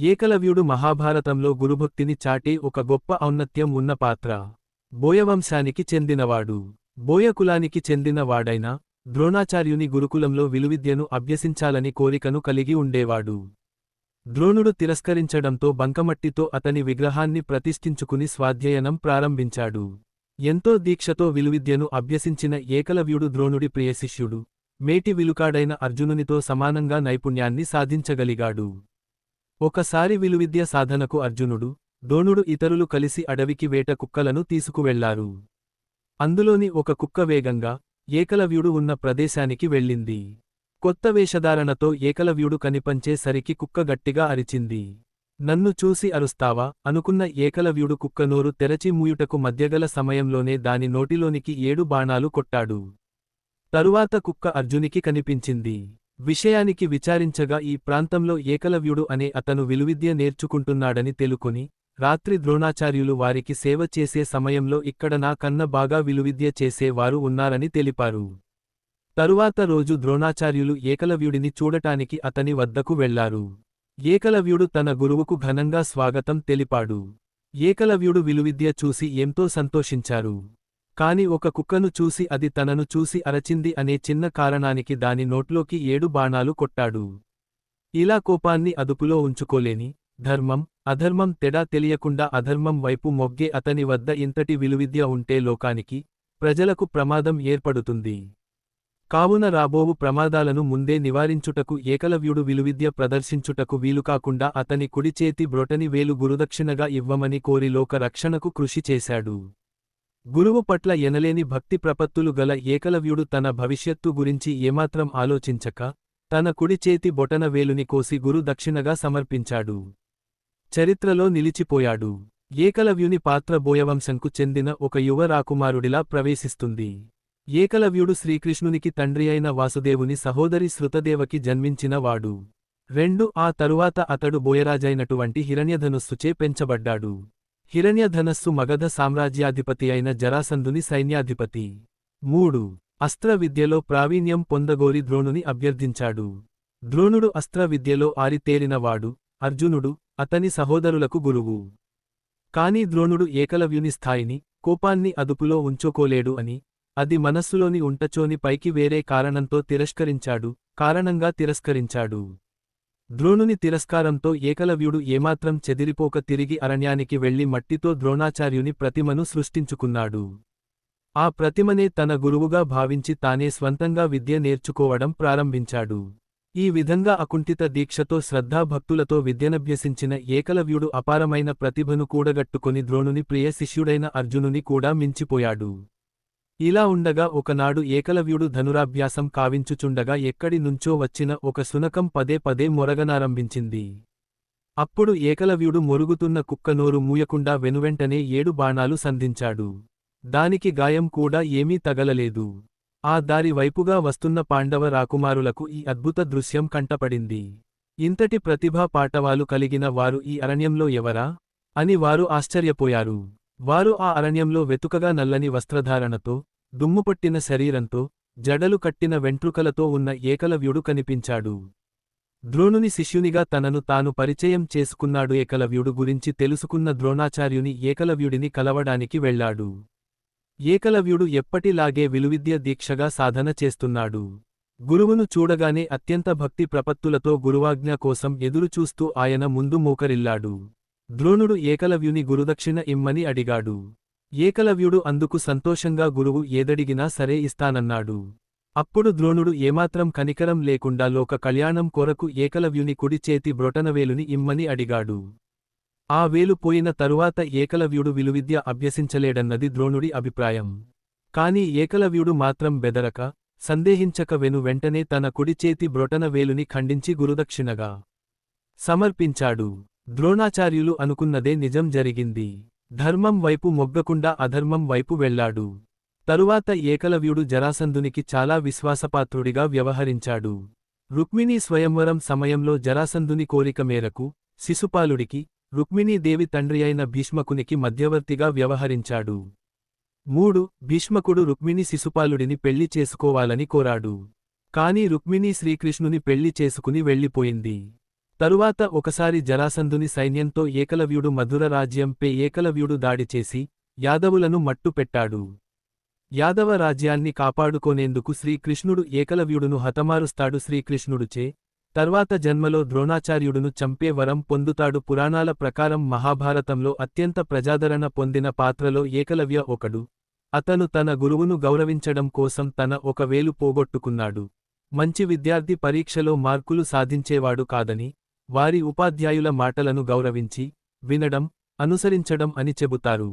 ఏకలవ్యుడు మహాభారతంలో గురుభక్తిని చాటే ఒక గొప్ప ఔన్నత్యం ఉన్న పాత్ర. బోయవంశానికి చెందినవాడు. బోయకులానికి చెందిన వాడైన ద్రోణాచార్యుని గురుకులంలో విలువిద్యను అభ్యసించాలని కోరికను కలిగి ఉండేవాడు. ద్రోణుడు తిరస్కరించడంతో బంకమట్టితో అతని విగ్రహాన్ని ప్రతిష్ఠించుకుని స్వాధ్యయనం ప్రారంభించాడు. ఎంతో దీక్షతో విలువిద్యను అభ్యసించిన ఏకలవ్యుడు ద్రోణుడి ప్రియశిష్యుడు మేటి విలుకాడైన అర్జునునితో సమానంగా నైపుణ్యాన్ని సాధించగలిగాడు. ఒకసారి విలువిద్య సాధనకు అర్జునుడు ద్రోణుడు ఇతరులు కలిసి అడవికి వేట కుక్కలను తీసుకువెళ్ళారు అందులోని ఒక కుక్క వేగంగా ఏకలవ్యుడు ఉన్న ప్రదేశానికి వెళ్ళింది. కొత్త వేషధారణతో ఏకలవ్యుడు కనిపంచే సరికి కుక్క గట్టిగా అరిచింది. నన్ను చూసి అరుస్తావా? అనుకున్న ఏకలవ్యుడు కుక్క నోరు తెరచి మూయుటకు మధ్యగల సమయంలోనే దాని నోటిలోనికి ఏడు బాణాలు కొట్టాడు. తరువాత కుక్క అర్జునికి కనిపించింది. విషయానికి విచారించగా ఈ ప్రాంతంలో ఏకలవ్యుడు అనే అతను విలువిద్య నేర్చుకుంటున్నాడని తెలుకొని రాత్రి ద్రోణాచార్యులు వారికి సేవ చేసే సమయంలో ఇక్కడ నా కన్న బాగా విలువిద్య చేసే వారు ఉన్నారని తెలిపారు. తరువాత రోజు ద్రోణాచార్యులు ఏకలవ్యుడిని చూడటానికి అతని వద్దకు వెళ్ళారు. ఏకలవ్యుడు తన గురువుకు ఘనంగా స్వాగతం తెలిపాడు. ఏకలవ్యుడు విలువిద్య చూసి ఎంతో సంతోషించారు. కాని ఒక కుక్కను చూసి అది తనను చూసి అరచింది అనే చిన్న కారణానికి దాని నోట్లోకి ఏడు బాణాలు కొట్టాడు. ఇలా కోపాన్ని అదుపులో ఉంచుకోలేని ధర్మం అధర్మం తెడా తెలియకుండా అధర్మం వైపు మొగ్గే అతని వద్ద ఇంతటి విలువిద్య ఉంటే లోకానికి ప్రజలకు ప్రమాదం ఏర్పడుతుంది. కావున రాబోవు ప్రమాదాలను ముందే నివారించుటకు ఏకలవ్యుడు విలువిద్య ప్రదర్శించుటకు వీలుకాకుండా అతని కుడిచేతి బ్రొటని వేలు గురుదక్షిణగా ఇవ్వమని కోరి లోక రక్షణకు కృషి చేశాడు. గురువు పట్ల ఎనలేని భక్తి ప్రపత్తులు గల ఏకలవ్యుడు తన భవిష్యత్తు గురించి ఏమాత్రం ఆలోచించక తన కుడి చేతి బొటన వేలుని కోసి గురు దక్షిణగా సమర్పించాడు. చరిత్రలో నిలిచిపోయాడు. ఏకలవ్యుని పాత్ర బోయవంశంకు చెందిన ఒక యువ రాకుమారుడిలా ప్రవేశిస్తుంది. ఏకలవ్యుడు శ్రీకృష్ణునికి తండ్రి అయిన వాసుదేవుని సహోదరి శృతదేవకి జన్మించిన వాడు. రెండు ఆ తరువాత అతడు బోయరాజైనటువంటి హిరణ్యధనుస్సుచే పెంచబడ్డాడు. హిరణ్యధనస్సు మగధ సామ్రాజ్యాధిపతి అయిన జరాసంధుని సైన్యాధిపతి. మూడు. అస్త్ర విద్యలో ప్రావీణ్యం పొందగోరి ద్రోణుని అభ్యర్థించాడు. ద్రోణుడు అస్త్ర విద్యలో ఆరితేరినవాడు అర్జునుడు అతని సహోదరులకు గురువు. కాని ద్రోణుడు ఏకలవ్యుని స్థాయిని కోపాన్ని అదుపులో ఉంచుకోలేడు అని అది మనస్సులోని ఉంటచోని పైకి వేరే కారణంతో తిరస్కరించాడు కారణంగా తిరస్కరించాడు. ద్రోణుని తిరస్కారంతో ఏకలవ్యుడు ఏమాత్రం చెదిరిపోక తిరిగి అరణ్యానికి వెళ్ళి మట్టితో ద్రోణాచార్యుని ప్రతిమను సృష్టించుకున్నాడు. ఆ ప్రతిమనే తన గురువుగా భావించి తానే స్వంతంగా విద్య నేర్చుకోవడం ప్రారంభించాడు. ఈ విధంగా అకుంఠిత దీక్షతో శ్రద్ధాభక్తులతో విద్యనభ్యసించిన ఏకలవ్యుడు అపారమైన ప్రతిభను కూడగట్టుకొని ద్రోణుని ప్రియ శిష్యుడైన అర్జునుని కూడా మించిపోయాడు. ఇలా ఉండగా ఒకనాడు ఏకలవ్యుడు ధనురాభ్యాసం కావించుచుండగా ఎక్కడి నుంచో వచ్చిన ఒక సునకం పదే పదే మొరగనారంభించింది. అప్పుడు ఏకలవ్యుడు మొరుగుతున్న కుక్కనోరు మూయకుండా వెనువెంటనే ఏడు బాణాలు సంధించాడు. దానికి గాయం కూడా ఏమీ తగలలేదు. ఆ దారి వైపుగా వస్తున్న పాండవ రాకుమారులకు ఈ అద్భుత దృశ్యం కంటపడింది. ఇంతటి ప్రతిభా పాటవాలు కలిగిన వారు ఈ అరణ్యంలో ఎవరా? అని వారు ఆశ్చర్యపోయారు. వారు ఆ అరణ్యంలో వెతుకగా నల్లని వస్త్రధారణతో దుమ్ముపట్టిన శరీరంతో జడలు కట్టిన వెంట్రుకలతో ఉన్న ఏకలవ్యుడు కనిపించాడు. ద్రోణుని శిష్యునిగా తనను తాను పరిచయం చేసుకున్నాడు ఏకలవ్యుడు గురించి తెలుసుకున్న ద్రోణాచార్యుని ఏకలవ్యుడిని కలవడానికి వెళ్ళాడు ఏకలవ్యుడు ఎప్పటిలాగే విలువిద్య దీక్షగా సాధన చేస్తున్నాడు. గురువును చూడగానే అత్యంత భక్తి ప్రపత్తులతో గురువాజ్ఞ కోసం ఎదురుచూస్తూ ఆయన ముందు మోకరిల్లాడు. ద్రోణుడు ఏకలవ్యుని గురుదక్షిణ ఇమ్మని అడిగాడు. ఏకలవ్యుడు అందుకు సంతోషంగా గురువు ఏదడిగినా సరే ఇస్తానన్నాడు. అప్పుడు ద్రోణుడు ఏమాత్రం కనికరం లేకుండా లోక కళ్యాణం కొరకు ఏకలవ్యుని కుడి చేతి బ్రొటనవేలుని ఇమ్మని అడిగాడు. ఆ వేలు పోయిన తరువాత ఏకలవ్యుడు విలువిద్య అభ్యసించలేడన్నది ద్రోణుడి అభిప్రాయం. కాని ఏకలవ్యుడు మాత్రం బెదరక సందేహించక వెను వెంటనే తన కుడి చేతి బ్రొటన వేలుని ఖండించి గురుదక్షిణగా సమర్పించాడు. ద్రోణాచార్యులు అనుకున్నదే నిజం జరిగింది. ధర్మం వైపు మొగ్గకుండా అధర్మం వైపు వెళ్ళాడు తరువాత ఏకలవ్యుడు జరాసంధునికి చాలా విశ్వాసపాత్రుడిగా వ్యవహరించాడు. రుక్మిణీ స్వయంవరం సమయంలో జరాసంధుని కోరిక మేరకు శిశుపాలుడికి రుక్మిణీదేవి తండ్రి అయిన భీష్మకునికి మధ్యవర్తిగా వ్యవహరించాడు. మూడు భీష్మకుడు రుక్మిణి శిశుపాలుడిని పెళ్ళి చేసుకోవాలని కోరాడు. కాని రుక్మిణీ శ్రీకృష్ణుని పెళ్ళి చేసుకుని వెళ్ళిపోయింది. తరువాత ఒకసారి జరాసంధుని సైన్యంతో ఏకలవ్యుడు మధుర రాజ్యంపై ఏకలవ్యుడు దాడి చేసి యాదవులను మట్టుపెట్టాడు యాదవ రాజ్యాన్ని కాపాడుకోనేందుకు శ్రీకృష్ణుడు ఏకలవ్యుడును హతమారుస్తాడు శ్రీకృష్ణుడుచే. తర్వాత జన్మలో ద్రోణాచార్యుడును చంపే వరం పొందుతాడు పురాణాల ప్రకారం మహాభారతంలో అత్యంత ప్రజాదరణ పొందిన పాత్రలో ఏకలవ్య ఒకడు. అతను తన గురువును గౌరవించడం కోసం తన ఒక వేలు పోగొట్టుకున్నాడు. మంచి విద్యార్థి పరీక్షలో మార్కులు సాధించేవాడు కాదని వారి ఉపాధ్యాయుల మాటలను గౌరవించి వినడం అనుసరించడం అని చెబుతారు.